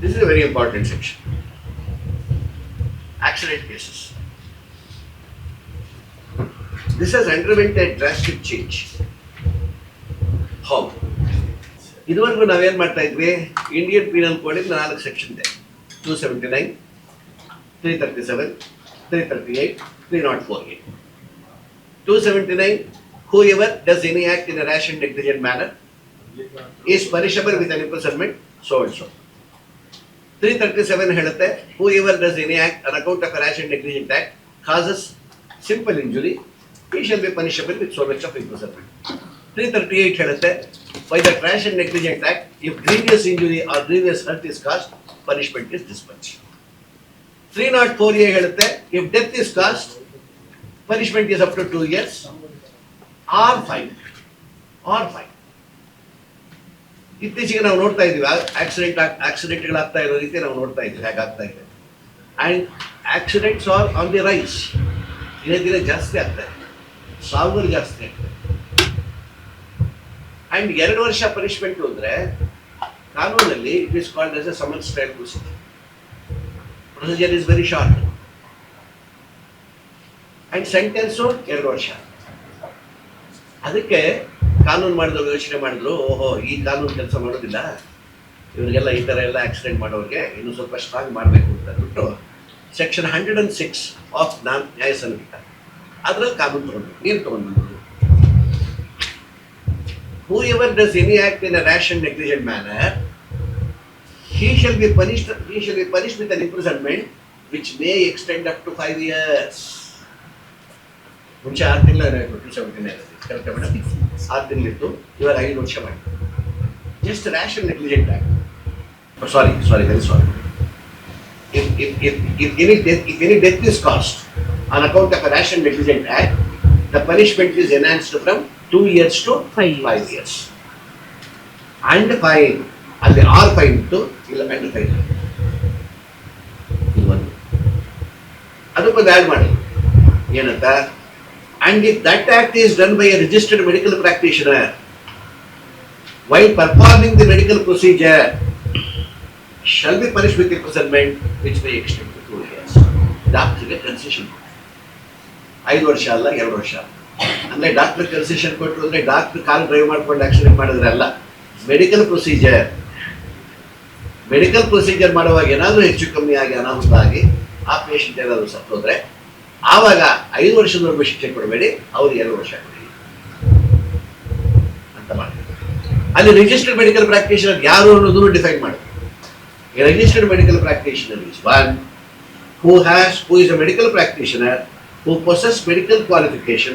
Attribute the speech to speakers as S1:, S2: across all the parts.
S1: This is a very important section. Accident cases. This has underwent a drastic change. How? ಇದುವರೆಗೂ ನಾವೇನ್ ಮಾಡ್ತಾ ಇದ್ವಿ Indian penal code ನಾಲ್ಕು section ಇದೆ two seventy nine three thirty seven three thirty eight three naught four eight two seventy nine whoever does any act in rash and negligent manner is punishable with an imprisonment so and so three thirty seven ಹೇಳುತ್ತೆ whoever does any act on account of rash and negligent act causes simple injury he shall be punishable with so much of imprisonment. 338 ಹೇಳುತ್ತೆ by the trash and negligent act, if grievous injury or grievous hurt is caused, punishment is dispensed. 304 A ಹೇಳುತ್ತೆ if death is caused, punishment is up to two years or fine or fine. ಇತ್ತೀಚೆಗೆ ನಾವು ನೋಡ್ತಾ ಇದೀವಿ accident ಆಕ್ಸಿಡೆಂಟ್ಗಳಾಗ್ತಾ ಇರೋ ರೀತಿ ನಾವು ನೋಡ್ತಾ ಇದ್ವಿ ಹೇಗಾಗ್ತಾ ಇದೆ. And accidents are on the rise ದಿನೇ ದಿನೇ ಜಾಸ್ತಿ ಆಗ್ತಾ ಇದೆ. ಸಾವುಗಳು ಜಾಸ್ತಿ ಆಗ್ತದೆ ಅಂಡ್ ಎರಡು ವರ್ಷ ಪನಿಷ್ಮೆಂಟ್ ಅಂದ್ರೆ ಕಾನೂನಲ್ಲಿ it is called as a summons trial procedure procedure is very short and sentence ಎರಡು ವರ್ಷ. ಅದಕ್ಕೆ ಕಾನೂನು ಮಾಡಿದ್ರು ಯೋಚನೆ ಮಾಡಿದ್ರು, ಓಹೋ, ಈ ಕಾನೂನು ಕೆಲಸ ಮಾಡೋದಿಲ್ಲ. ಇವರಿಗೆಲ್ಲ ಈ ಥರ ಎಲ್ಲ ಆಕ್ಸಿಡೆಂಟ್ ಮಾಡೋರಿಗೆ ಇನ್ನೂ ಸ್ವಲ್ಪ ಸ್ಟ್ರಾಂಗ್ ಮಾಡಬೇಕು ಅಂತ ಅಂದ್ಬಿಟ್ಟು section hundred and six of ನಾನ್ ನ್ಯಾಯ ಸಂಹಿತ. ಅದರಲ್ಲಿ ಕಾನೂನು ತೊಗೊಂಡು ನೀರು ತಗೊಂಡ್ಬಂದ್ರು whoever does any act in a rash and negligent manner he shall be punish he shall be punished with an imprisonment which may extend up to five years ಮುಂಚೆ ಆರು ತಿಂಗಳ two seventy nine correct madam ಆರು ತಿಂಗಳಿತ್ತು ಇವಾಗ ಐದು ವರ್ಷ ಮಾಡಿ just and negligent act sorry sorry very sorry if, if, if, if any death if any death is caused on account of a rash and negligent act, the punishment is enhanced from two years to
S2: Five
S1: five years. And fine, and they fine ಇತ್ತು to fine ಒಂದು ಅದಕ್ಕೊಂದು add ಮಾಡಿ ಏನಂತ and if that act is done by a registered medical practitioner while performing the medical procedure shall be punished with imprisonment, which may extend to two years. ಡಾಕ್ಟರ್ಗೆ concession ಐದು ವರ್ಷ ಅಲ್ಲ, ಎರಡು ವರ್ಷ. ಅಂದರೆ ಡಾಕ್ಟ್ರ್ ಕನ್ಸೆಷನ್ ಕೊಟ್ಟರು ಅಂದ್ರೆ ಡಾಕ್ಟರ್ ಕಾರ್ ಡ್ರೈವ್ ಮಾಡ್ಕೊಂಡು ಆಕ್ಸಿಡೆಂಟ್ ಮಾಡಿದ್ರೆ ಅಲ್ಲ. ಮೆಡಿಕಲ್ ಪ್ರೊಸೀಜರ್ ಮೆಡಿಕಲ್ ಪ್ರೊಸೀಜರ್ ಮಾಡುವಾಗ ಏನಾದರೂ ಹೆಚ್ಚು ಕಮ್ಮಿ ಆಗಿ ಅನಾಹುತ ಆಗಿ ಆ ಪೇಷಂಟ್ ಏನಾದರೂ ಸತ್ತೋದ್ರೆ ಆವಾಗ ಐದು ವರ್ಷದವರೆಗೂ ಶಿಕ್ಷೆ ಕೊಡಬೇಡಿ ಅವ್ರಿಗೆ ಎರಡು ವರ್ಷ ಕೊಡಿ ಅಂತ ಮಾಡಿ ಅಲ್ಲಿ ರಿಜಿಸ್ಟರ್ಡ್ ಮೆಡಿಕಲ್ ಪ್ರಾಕ್ಟೀಷನರ್ ಯಾರು ಅನ್ನೋದನ್ನು ಡಿಸೈಡ್ ಮಾಡಿ registered medical medical is one who has, who is a medical practitioner, who possesses medical qualification,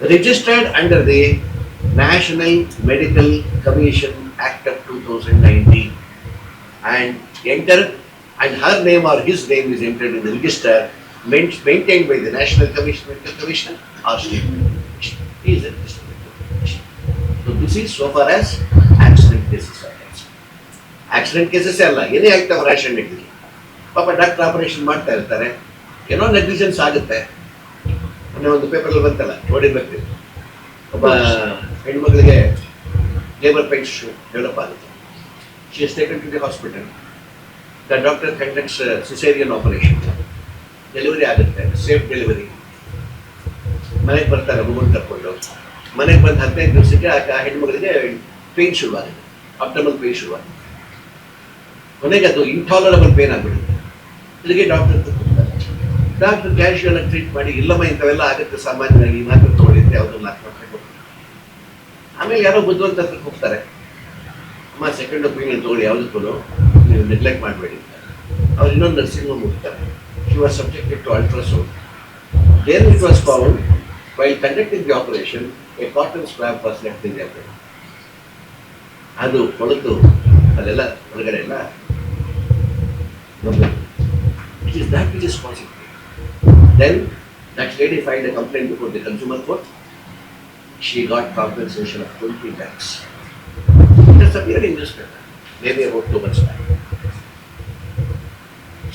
S1: registered under the National Medical Commission Act of 2019, and entered, and her name or his name is entered in the register main- maintained by the National Commission, Medical Commission or State Medical Commission. He is a practitioner. So this is so far as accident cases are concerned. Accident cases ಅಲ್ಲ ಏನೇ ಆಗ್ತಾವ ರ್ಯಾಷನ್ negligence ಪಾಪ doctor operation ಮಾಡ್ತಾ ಇರ್ತಾರೆ ಏನೋ negligence ಆಗುತ್ತೆ ಮೊನ್ನೆ ಒಂದು ಪೇಪರಲ್ಲಿ ಬಂತಲ್ಲ ನೋಡಿರ್ಬೇಕು. ಒಬ್ಬ ಹೆಣ್ಮಗಳಿಗೆ ಲೇಬರ್ ಪೈನ್ಸ್ ಡೆವಲಪ್ ಆಗುತ್ತೆ she is taken to the hospital the doctor conducts caesarean operation delivery ಆಗುತ್ತೆ ಸೇಫ್ ಡೆಲಿವರಿ ಮನೆಗೆ ಬರ್ತಾರೆ ಮಗುನ ತಕ್ಕೊಂಡು ಮನೆಗೆ ಬಂದು ಹದಿನೈದು ದಿವಸಕ್ಕೆ ಆ ಹೆಣ್ಮಗಳಿಗೆ ಪೇನ್ ಶುರುವಾಗುತ್ತೆ ಅಪ್ಟಮಲ್ ಪೇನ್ ಶುರುವಾಗುತ್ತೆ. ಕೊನೆಗೆ ಅದು ಇಂಟಾಲರಬಲ್ ಪೇನ್ ಆಗಿಬಿಡುತ್ತೆ. ಇಲ್ಲಿಗೆ ಡಾಕ್ಟರ್ ಡಾಕ್ಟರ್ ಕ್ಯಾಶುಯಲ್ ಆಗಿ ಟ್ರೀಟ್ ಮಾಡಿ, ಇಲ್ಲಮ್ಮ, ಇಂಥವೆಲ್ಲ ಆಗುತ್ತೆ, ಸಾಮಾನ್ಯವಾಗಿ ಮಾತ್ರ ತಗೊಳ್ಳಿದ್ರೆ ನಾಲ್ಕು ಹಾಕ್ಬೇಕು ಆಮೇಲೆ ಯಾರೋ ಬುದ್ಧಿವಂತ ಹತ್ರಕ್ಕೆ ಹೋಗ್ತಾರೆ ಅಮ್ಮ ಸೆಕೆಂಡ್ ಒಪಿನಿಯನ್ ತಗೊಳ್ಳಿ ಯಾವುದಕ್ಕೂ ನೀವು ನೆಗ್ಲೆಕ್ಟ್ ಮಾಡಬೇಡಿ ಅವ್ರು ಇನ್ನೊಂದು ನರ್ಸಿಂಗ್ ಹೋಗ್ತಾರೆ. She was subjected to ultrasound there it was found while conducting the operation a cotton scrap was left in the ಅದು ಕೊಳತು ಅಲ್ಲೆಲ್ಲ ಹೊರಗಡೆ ಎಲ್ಲ it is that which is possible then that lady filed a complaint before the consumer court she got compensation of twenty lakhs it's appeared in newspaper maybe about two months back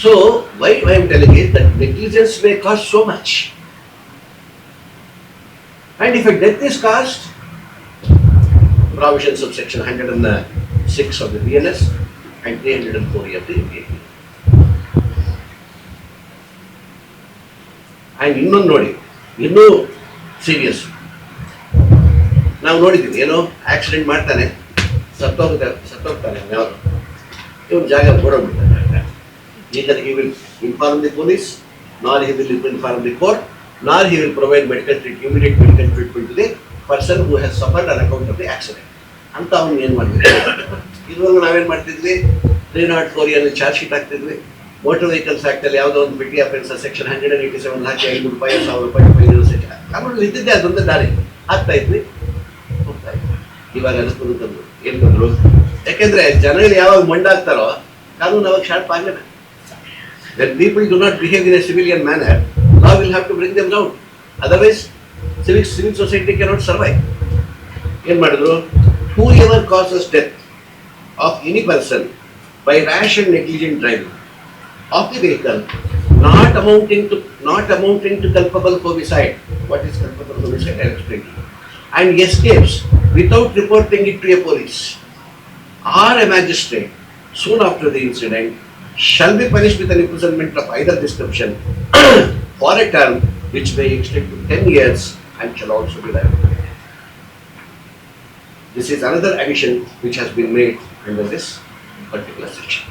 S1: so why I am telling is that negligence may cost so much And if a death is caused, provisions of section 106 of the BNS, and 340 of the Indian. And ಇನ್ನೊಂದು ನೋಡಿ ಇನ್ನೂ serious ನಾವು ನೋಡಿದ್ದೀವಿ ಏನೋ accident ಮಾಡ್ತಾನೆ ಸತ್ತೋಗ್ತಾರೆ ಸತ್ತೋಗ್ತಾನೆ ಯಾವುದು. ಇವನು ಜಾಗ ಬಿಡ್ತಾನೆ either he will inform the police, nor he will inform the court, nor he will provide medical treatment, immediate medical treatment to the person who has suffered on account of the accident. ಅಂತ ಅವ್ನು ಏನು ಮಾಡ್ತಿದ್ವಿ? ಇದುವರೆಗೂ ನಾವೇನು ಮಾಡ್ತಿದ್ವಿ? Three not four ಅಲ್ಲಿ charge sheet ಹಾಕ್ತಿದ್ವಿ. Motor vehicles ಆಕ್ಟಲ್ಲಿ ಯಾವುದೋ ಒಂದು petty offence section hundred and eighty seven ಹಾಕಿ ಐನೂರು ರೂಪಾಯಿ ಸಾವಿರ ರೂಪಾಯಿ ಫೈನ್ ಸೆಕ್ಷನ್ ಆಮೇಲೆ ಇದ್ದಿದ್ದೆ ಅದೊಂದು ದಾರಿ. ಹಾಕ್ತಾ ಇದ್ವಿ. ಹೋಗ್ತಾ ಇದ್ವಿ. ಇವಾಗ ಅನಿಸ್ಕೊಂಡು ಏನು ಬಂದರು? ಯಾಕೆಂದ್ರೆ ಜನಗಳು ಯಾವಾಗ ಮಂಡಾಗ್ತಾರೋ ಕಾನೂನು ಅವಾಗ sharp When people do not behave in a civilian manner, law will have to bring them down. Otherwise, civic, civil society cannot survive. ಏನ್ ಮಾಡಿದ್ರು whoever causes death of any person by rash and negligent driving of the vehicle not amounting to not amounting to culpable homicide what is culpable homicide I explain and escapes without reporting it to a police or a magistrate soon after the incident shall be punished with an imprisonment of either description for a term which may extend to 10 years and shall also be liable. This is another addition which has been made under this particular section.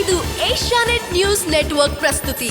S2: ಇದು Asianet news network ಪ್ರಸ್ತುತಿ